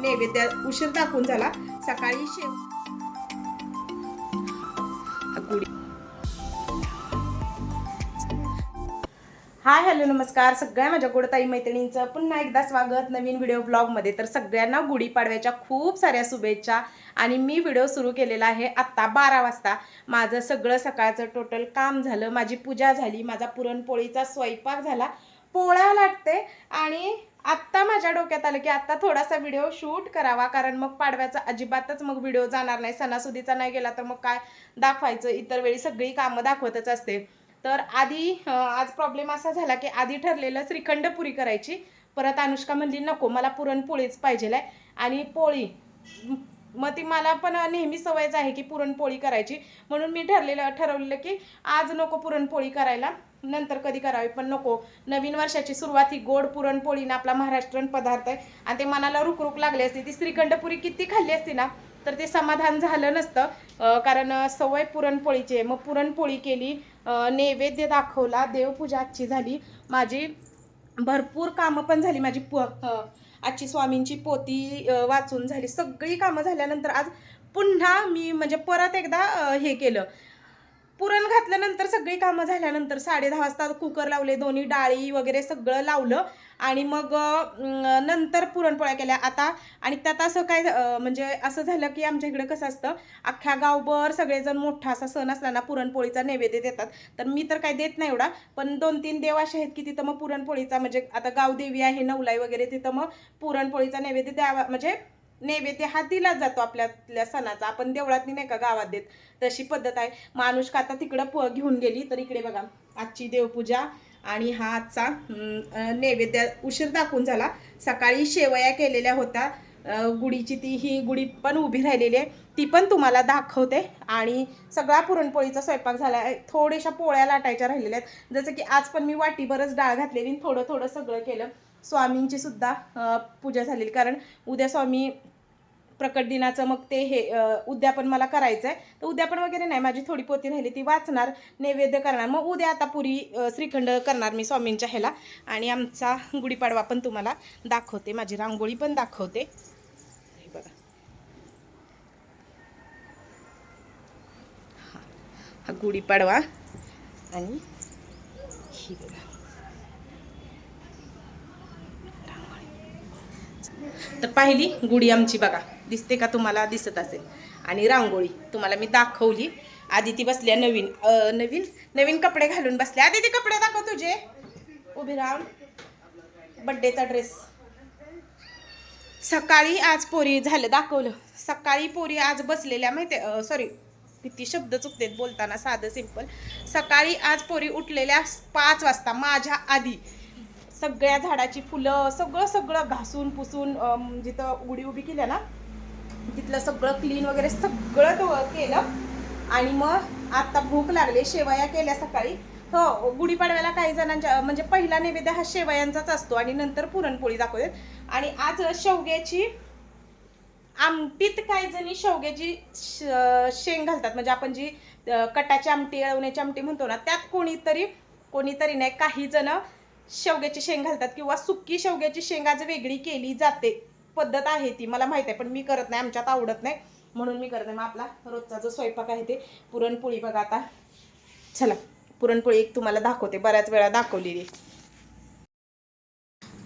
नैवेद्य उशीर दाखवून झाला. सकाळी शेव हाय हॅलो नमस्कार. सगळ्या माझ्या गोडताई मैत्रिणींचं पुन्हा एकदा स्वागत नवीन व्हिडिओ ब्लॉगमध्ये तर सगळ्यांना गुढीपाडव्याच्या खूप साऱ्या शुभेच्छा. आणि मी व्हिडिओ सुरू केलेला आहे आत्ता बारा वाजता. माझं सगळं सकाळचं टोटल काम झालं. माझी पूजा झाली. माझा पुरणपोळीचा स्वयंपाक झाला. पोळ्या लाटते आणि आत्ता माझ्या डोक्यात आलं की आत्ता थोडासा व्हिडिओ शूट करावा कारण मग पाडव्याचा अजिबातच मग व्हिडिओ जाणार नाही सणासुदीचा नाही गेला तर मग काय दाखवायचं? इतर वेळी सगळी कामं दाखवतच असते. तर आधी आज प्रॉब्लेम असा झाला की आधी ठरलेलं श्रीखंड पुरी करायची. परत अनुष्का म्हणली नको मला पुरणपोळीच पाहिजे आणि पोळी मग ती मला पण नेहमी सवयच आहे की पुरणपोळी करायची. म्हणून मी ठरलेलं ठरवलेलं की आज नको पुरणपोळी करायला. नंतर कधी करावी पण नको. नवीन वर्षाची सुरुवात ही गोड पुरणपोळीनं आपला महाराष्ट्रन पदार्थ आहे. आणि ते मनाला रुकरुक लागली असती. ती श्रीखंडपुरी किती खाल्ली असती ना तर ते समाधान झालं नसतं. कारण सवय पुरणपोळीची आहे. मग पुरणपोळी केली नैवेद्य दाखवला देवपूजा आजची झाली. माझी भरपूर कामं पण झाली. माझी प आजची स्वामींची पोती वाचून झाली. सगळी कामं झाल्यानंतर आज पुन्हा मी म्हणजे परत एकदा हे केलं. पुरण घातल्यानंतर सगळी कामं झाल्यानंतर साडे दहा वाजता कुकर लावले दोन्ही डाळी वगैरे सगळं लावलं आणि मग नंतर पुरणपोळ्या केल्या. आता आणि त्यात असं काय म्हणजे असं झालं की आमच्या इकडं कसं असतं अख्ख्या गावभर सगळेजण मोठा असा सण असला ना पुरणपोळीचा नैवेद्य देतात. तर मी तर काय देत नाही एवढा पण दोन तीन देव असे आहेत की तिथं मग पुरणपोळीचा म्हणजे आता गावदेवी आहे नवलाई वगैरे तिथं मग पुरणपोळीचा नैवेद्य द्यावा म्हणजे नैवेद्य हा दिलाच जातो आपल्यातल्या सणाचा. आपण देवळात नाही का गावात देत तशी पद्धत आहे. मानुष्का आता तिकडं प घेऊन गेली तर इकडे बघा आजची देवपूजा आणि हा आजचा नैवेद्य उशीर दाखवून झाला. सकाळी शेवया केलेल्या होत्या. गुढीची ती ही गुढी पण उभी राहिलेली आहे. ती पण तुम्हाला दाखवते. आणि सगळा पुरणपोळीचा स्वयंपाक झाला आहे. थोड्याशा पोळ्या लाटायच्या राहिलेल्या आहेत. जसं की आज पण मी वाटीभरच डाळ घातलेली आणि थोडं थोडं सगळं केलं. स्वामींची सुद्धा पूजा झालेली. कारण उद्या स्वामी प्रकट दिनाचं मग ते हे उद्यापन मला करायचं आहे तर उद्यापन वगैरे नाही माझी थोडी पोती राहिली ती वाचणार नैवेद्य करणार. मग उद्या आता पुरी श्रीखंड करणार मी स्वामींच्या ह्याला. आणि आमचा गुढीपाडवा पण तुम्हाला दाखवते माझी रांगोळी पण दाखवते. हे बघा. हा गुढीपाडवा. आणि ही बघा. तर पाहिली गुढी आमची बघा. दिसते का तुम्हाला? दिसत असेल. आणि रांगोळी तुम्हाला मी दाखवली. आधी ती बसल्या नवीन नवीन नवीन कपडे घालून बसल्या. आधी कपडे दाखव तुझे. उभी राहून बड्डेचा ड्रेस सकाळी आज पोरी झालं दाखवलं. सकाळी पोरी आज बसलेल्या माहिती सॉरी किती शब्द चुकतेत बोलताना साधं सिंपल सकाळी आज पोरी उठलेल्या पाच वाजता माझ्या आधी. सगळ्या झाडाची फुलं सगळं सगळं घासून पुसून जिथं उडी उभी केल्या ना तिथलं सगळं क्लीन वगैरे सगळं तो केलं. आणि मग आता भूक लागली शेवया केल्या सकाळी. हो गुढीपाडव्याला काही जणांच्या म्हणजे पहिला नैवेद्य हा शेवयांचाच असतो आणि नंतर पुरणपोळी दाखवतात. आणि आज शेवग्याची आमटीत काही जणी शेवग्याची श- शेंग घालतात. म्हणजे आपण जी कटाची आमटी अळवण्याची आमटी म्हणतो ना त्यात कोणीतरी कोणीतरी नाही काही जण शेवग्याची शेंग घालतात किंवा सुकी शेवग्याची शेंग आज वेगळी केली जाते. पद्धत आहे ती मला माहीत आहे पण मी करत नाही आमच्यात आवडत नाही. म्हणून मी करत नाही. मग आपला रोजचा जो स्वयंपाक आहे ते पुरणपोळी बघा आता. चला पुरणपोळी एक तुम्हाला दाखवते बऱ्याच वेळा दाखवलेली.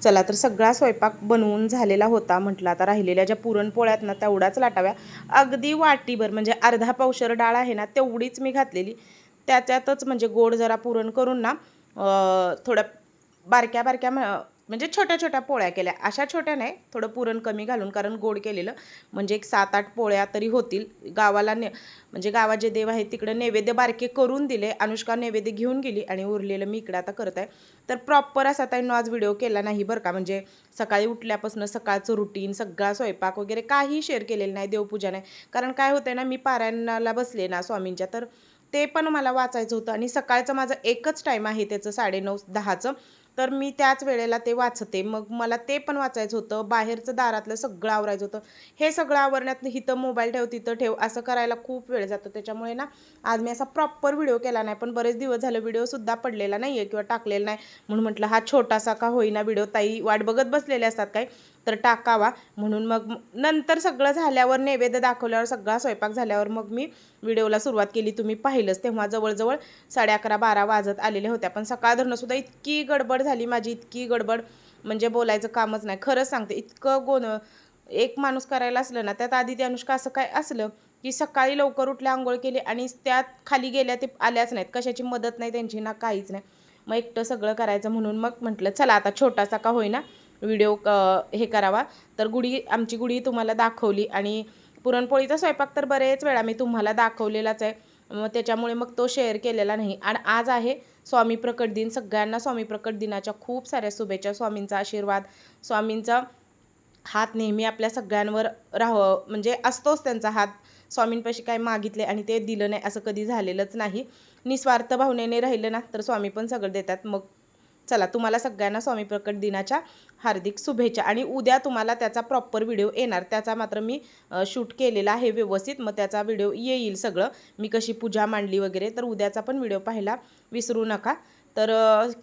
चला तर सगळा स्वयंपाक बनवून झालेला होता म्हटलं आता राहिलेल्या ज्या पुरणपोळ्यात ना तेवढ्याच लाटाव्या. अगदी वाटीभर म्हणजे अर्धा पावशर डाळ आहे ना तेवढीच मी घातलेली. त्याच्यातच म्हणजे गोड जरा पुरण करून ना थोड्या बारक्या बारक्या म्हणजे छोट्या छोट्या पोळ्या केल्या. अशा छोट्या नाही थोडं पुरण कमी घालून कारण गोड केलेलं. म्हणजे एक सात आठ पोळ्या तरी होतील. गावाला ने म्हणजे गावाचे देव आहेत तिकडे नैवेद्य बारके करून दिले. अनुष्का नैवेद्य घेऊन गेली आणि उरलेलं मी इकडे आता करत आहे. तर प्रॉपर असा ताईंनो आज व्हिडिओ केला नाही बरं का? म्हणजे सकाळी उठल्यापासून सकाळचं रुटीन सगळा स्वयंपाक वगैरे काही शेअर केलेलं नाही देवपूजा नाही. कारण काय होतं ना मी पारायणाला बसले ना स्वामींच्या तर ते पण मला वाचायचं होतं. आणि सकाळचं माझं एकच टाईम आहे त्याचं साडेनऊ दहाचं. तर मी त्याच वेळेला ते वाचते. मग मला ते पण वाचायचं होतं. बाहेरचं दारातलं सगळं आवरायचं होतं. हे सगळं आवरण्यात इथं मोबाईल ठेव तिथं ठेव असं करायला खूप वेळ जातो. त्याच्यामुळे ना आज मी असा प्रॉपर व्हिडिओ केला नाही. पण बरेच दिवस झालं व्हिडिओसुद्धा पडलेला नाही आहे किंवा टाकलेला नाही. म्हणून म्हटलं हा छोटासा का होईना व्हिडिओ ताई वाट बघत बसलेले असतात काय तर टाकावा. म्हणून मग नंतर सगळं झाल्यावर नैवेद्य दाखवल्यावर सगळा स्वयंपाक झाल्यावर मग मी व्हिडिओला सुरुवात केली. तुम्ही पाहिलंच तेव्हा जवळजवळ साडे अकरा बारा वाजत आलेल्या होत्या पण सकाळ धरणंसुद्धा इतकी गडबड झाली माझी इतकी गडबड. म्हणजे बोलायचं कामच नाही. खरंच सांगते इतकं गोन एक माणूस करायला असलं ना त्यात आधी ते अनुष्का असं काय असलं की सकाळी लवकर उठल्या आंघोळ केली आणि त्यात खाली गेल्या ते आल्याच नाहीत. कशाची मदत नाही त्यांची ना काहीच नाही. मग एकटं सगळं करायचं म्हणून मग म्हटलं चला आता छोटासा का होईना व्हिडिओ हे करावा. तर गुढी आमची गुढी तुम्हाला दाखवली आणि पुरणपोळीचा स्वयंपाक तर बरेच वेळा मी तुम्हाला दाखवलेलाच आहे. मग त्याच्यामुळे मग तो शेअर केलेला नाही. आणि आज आहे स्वामी प्रकट दिन. सगळ्यांना स्वामी प्रकट दिनाच्या खूप साऱ्या शुभेच्छा. स्वामींचा आशीर्वाद. स्वामींचा हात नेहमी आपल्या सगळ्यांवर राह म्हणजे असतोच त्यांचा हात. स्वामींपाशी काय मागितले आणि ते दिलं नाही असं कधी झालेलंच नाही. निस्वार्थ भावनेने राहिलं ना तर स्वामी पण सगळं देतात. मग चला तुम्हाला सगळ्यांना स्वामी प्रकट दिनाच्या हार्दिक शुभेच्छा. आणि उद्या तुम्हाला त्याचा प्रॉपर व्हिडिओ येणार. त्याचा मात्र मी शूट केलेला आहे व्यवस्थित. मग त्याचा व्हिडिओ येईल सगळं. मी कशी पूजा मांडली वगैरे तर उद्याचा पण व्हिडिओ पाहायला विसरू नका. तर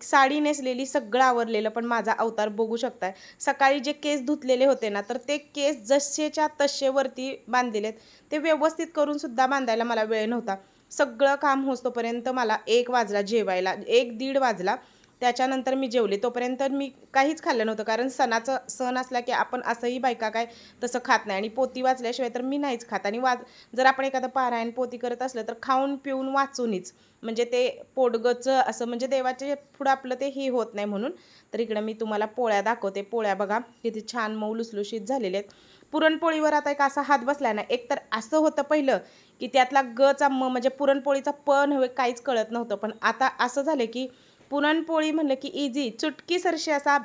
साडी नेसलेली सगळं आवरलेलं पण माझा अवतार बघू शकताय. सकाळी जे केस धुतलेले होते ना तर ते केस जसेच्या तसेवरती बांधलेले ते व्यवस्थित करून सुद्धा बांधायला मला वेळ नव्हता. सगळं काम होतोपर्यंत मला एक वाजला जेवायला. एक दीड वाजला. त्याच्यानंतर मी जेवले. तोपर्यंत मी काहीच खाल्लं नव्हतं. कारण सणाचं सण असला की आपण असंही बायका काय तसं खात नाही. आणि पोती वाचल्याशिवाय तर मी नाहीच खात. आणि वाच जर आपण एखादं पारायण पोती करत असलं तर खाऊन पिऊन वाचूनच. म्हणजे ते पोटगचं असं म्हणजे देवाचे पुढं आपलं ते हे होत नाही म्हणून. तर इकडं मी तुम्हाला पोळ्या दाखवते. पोळ्या बघा किती छान मऊ लुसलुशीत झालेले आहेत. पुरणपोळीवर आता एक असा हात बसला ना एक तर असं होतं पहिलं की त्यातला गचा म म्हणजे पुरणपोळीचा पण हवे काहीच कळत नव्हतं. पण आता असं झालं की पुरणपोळी म्हणलं की इझी चुटकी सरशी असा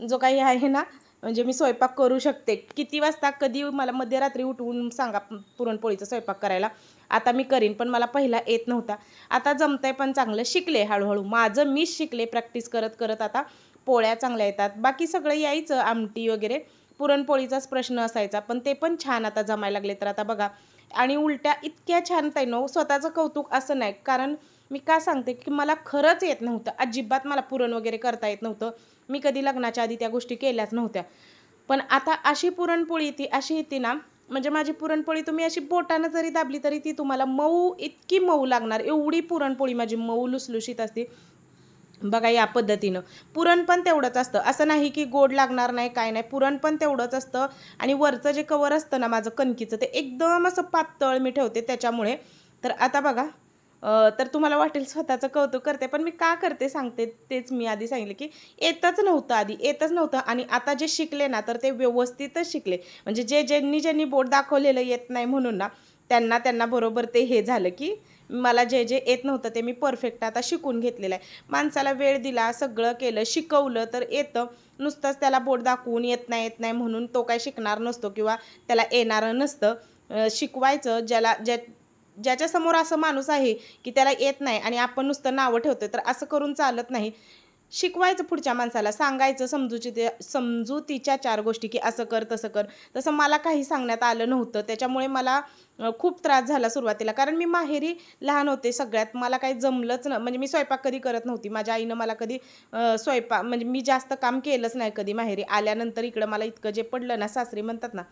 जो काही आहे ना म्हणजे मी स्वयंपाक करू शकते. किती वाजता कधी मला मध्यरात्री उठवून सांगा पुरणपोळीचा स्वयंपाक करायला. आता मी करीन पण मला पहिला येत नव्हता. आता जमतंय पण चांगलं शिकले हळूहळू. माझं मीच शिकले प्रॅक्टिस करत करत आता पोळ्या चांगल्या येतात. बाकी सगळं यायचं आमटी वगैरे. पुरणपोळीचाच प्रश्न असायचा पण ते पण छान आता जमायला लागले तर आता बघा. आणि उलट्या इतक्या छान नो स्वतःचं कौतुक असं नाही. कारण मी का सांगते की मला खरंच येत नव्हतं. अजिबात मला पुरण वगैरे करता येत नव्हतं. मी कधी लग्नाच्या आधी त्या गोष्टी केल्याच नव्हत्या. पण आता अशी पुरणपोळी ती अशी येते ना म्हणजे माझी पुरणपोळी तुम्ही अशी बोटानं जरी दाबली तरी ती तुम्हाला मऊ इतकी मऊ लागणार. एवढी पुरणपोळी माझी मऊ लुसलुशीत असते. बघा या पद्धतीनं. पुरण पण तेवढंच असतं. असं नाही की गोड लागणार नाही काय नाही. पुरण पण तेवढंच असतं. आणि वरचं जे कवर असतं ना माझं कणकीचं ते एकदम असं पातळ मी ठेवते त्याच्यामुळे. तर आता बघा तर तुम्हाला वाटेल स्वतःचं कौतुक करते पण मी का करते सांगते तेच मी आधी सांगितलं की येतच नव्हतं आधी येतच नव्हतं आणि आता जे शिकले ना तर ते व्यवस्थितच शिकले. म्हणजे जे ज्यांनी ज्यांनी बोट दाखवलेलं येत नाही म्हणून ना त्यांना त्यांना बरोबर ते हे झालं की मला जे जे येत नव्हतं ते मी परफेक्ट आता शिकून घेतलेलं आहे. माणसाला वेळ दिला सगळं केलं शिकवलं तर येतं. नुसतंच त्याला बोट दाखवून येत नाही येत नाही म्हणून तो काय शिकणार नसतो किंवा त्याला येणारं नसतं. शिकवायचं ज्याला ज्या ज्याच्यासमोर असं माणूस आहे की त्याला येत नाही आणि आपण नुसतं नावं ठेवतो तर असं करून चालत नाही. शिकवायचं पुढच्या माणसाला सांगायचं समजूची ते समजूतीच्या चार गोष्टी की असं कर तसं कर. तसं मला काही सांगण्यात आलं नव्हतं त्याच्यामुळे मला खूप त्रास झाला सुरुवातीला. कारण मी माहेरी लहान होते सगळ्यात मला काही जमलंच ना म्हणजे मी स्वयंपाक कधी करत नव्हती. माझ्या आईनं मला कधी स्वयंपाक म्हणजे मी जास्त काम केलंच नाही कधी माहेरी. आल्यानंतर इकडं मला इतकं जे पडलं ना सासरी म्हणतात ना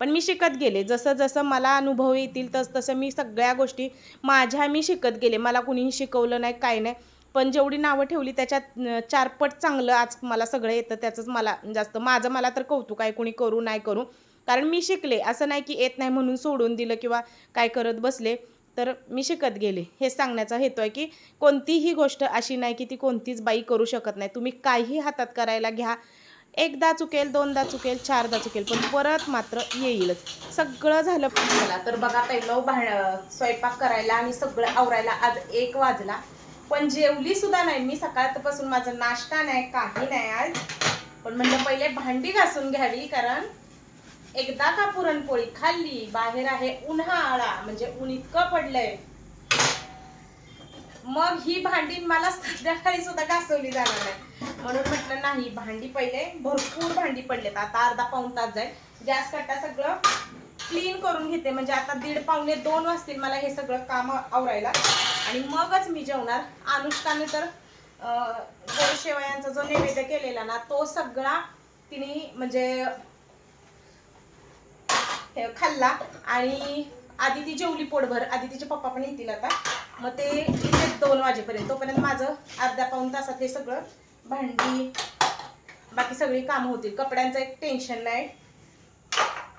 पण मी शिकत गेले. जसं जसं मला अनुभव येतील तस तसं मी सगळ्या गोष्टी माझ्या मी शिकत गेले. मला कुणीही शिकवलं नाही काय नाही. पण जेवढी नावं ठेवली त्याच्यात चारपट चांगलं आज मला सगळं येतं त्याचंच मला जास्त. माझं मला तर कौतुक आहे कुणी करू नाही करू. कारण मी शिकले. असं नाही की येत नाही म्हणून सोडून दिलं किंवा काय करत बसले. तर मी शिकत गेले. हे सांगण्याचा हेतू आहे की कोणतीही गोष्ट अशी नाही की ती कोणतीच बाई करू शकत नाही. तुम्ही काही हातात करायला घ्या. एकदा चुकेल दोनदा चुकेल चारदा चुकेल पण परत मात्र येईलच. सगळं झालं मला तर बघा पहिलं भांड स्वयंपाक करायला आणि सगळं आवरायला आज एक वाजला. पण जेवली सुद्धा नाही. मी सकाळपासून माझा नाश्ता नाही काही नाही आज. पण म्हणलं पहिले भांडी घासून घ्यावी कारण एकदा का पुरणपोळी खाल्ली बाहेर आहे उन्हाळा. म्हणजे ऊन इतकं पडलंय. मग ही भांडी मला संध्याकाळी सुद्धा घासवली जाणार नाही म्हणून म्हटलं नाही भांडी पहिले भरपूर भांडी पडलेत. आता अर्धा पाऊण तास जाईल. गॅस कट्टा सगळं क्लीन करून घेते. म्हणजे आता दीड पावणे दोन वाजतील मला हे सगळं काम आवरायला. आणि मगच मी जेवणार. अनुष्काने तर अं, जो नैवेद्य केलेला ना तो सगळा तिने म्हणजे हे खाल्ला. आणि आधी ती जेवली पोटभर. आधी तिचे पप्पा पण येतील आता. मग ते इथे दोन वाजेपर्यंत. तोपर्यंत माझं अर्ध्या पाऊन तासात हे सगळं भांडी बाकी सगळी कामं होतील. कपड्यांचं एक टेन्शन नाही.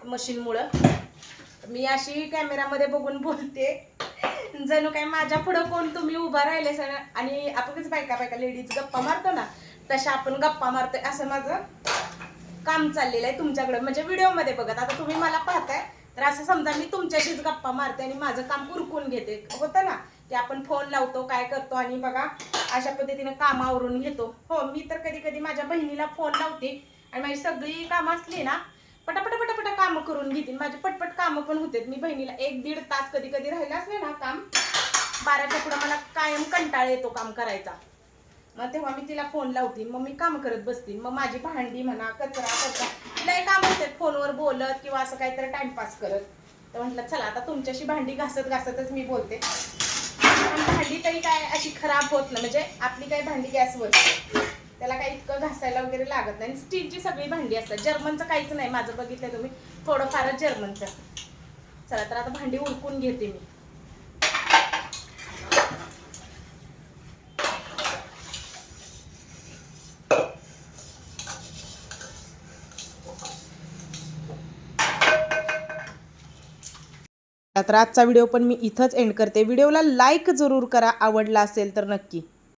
मशीनमुळं. मी अशी कॅमेरामध्ये बघून बोलते जणू काय माझ्या पुढं कोण तुम्ही उभा राहिले सर आणि आपणच बायका बायका लेडीज गप्पा मारतो ना तशा आपण गप्पा मारतोय. असं माझं काम चाललेलं आहे तुमच्याकडं. म्हणजे व्हिडिओमध्ये बघत. आता तुम्ही मला पाहताय तर असं समजा मी तुमच्याशीच गप्पा मारते आणि माझं काम उरकून घेते. होतं ना? की आपण फोन लावतो काय करतो आणि बघा अशा पद्धतीनं काम आवरून घेतो. हो मी तर कधी कधी माझ्या बहिणीला फोन लावते आणि माझी सगळी कामं असली ना पटापट पटापट कामं करून घेते. माझी पटपट कामं पण होते मी बहिणीला एक दीड तास कधी कधी राहिला असले ना काम. बाराच्या पुढं मला कायम कंटाळा येतो काम करायचा. मग तेव्हा मी तिला फोन लावते. मग मी काम करत बसते. मग माझी भांडी म्हणा कचरा कचरा. लय काम असतात फोनवर बोलत किंवा असं काहीतरी टाइमपास करत. तर म्हटलं चला आता तुमच्याशी भांडी घासत घासतच मी बोलते. भांडी तरी काय अशी खराब होत नाही. म्हणजे आपली काही भांडी गॅसवर. त्याला काही इतकं घासायला वगैरे लागत नाही. स्टीलची सगळी भांडी असतात. जर्मनचं काहीच नाही. माझं बघितलं तुम्ही. थोडंफारच जर्मनचं. चला तर आता भांडी उरकून घेते मी. तर आजचा व्हिडिओ पण मी इथंच एंड करते. व्हिडिओला लाईक जरूर करा आवडला असेल तर नक्की.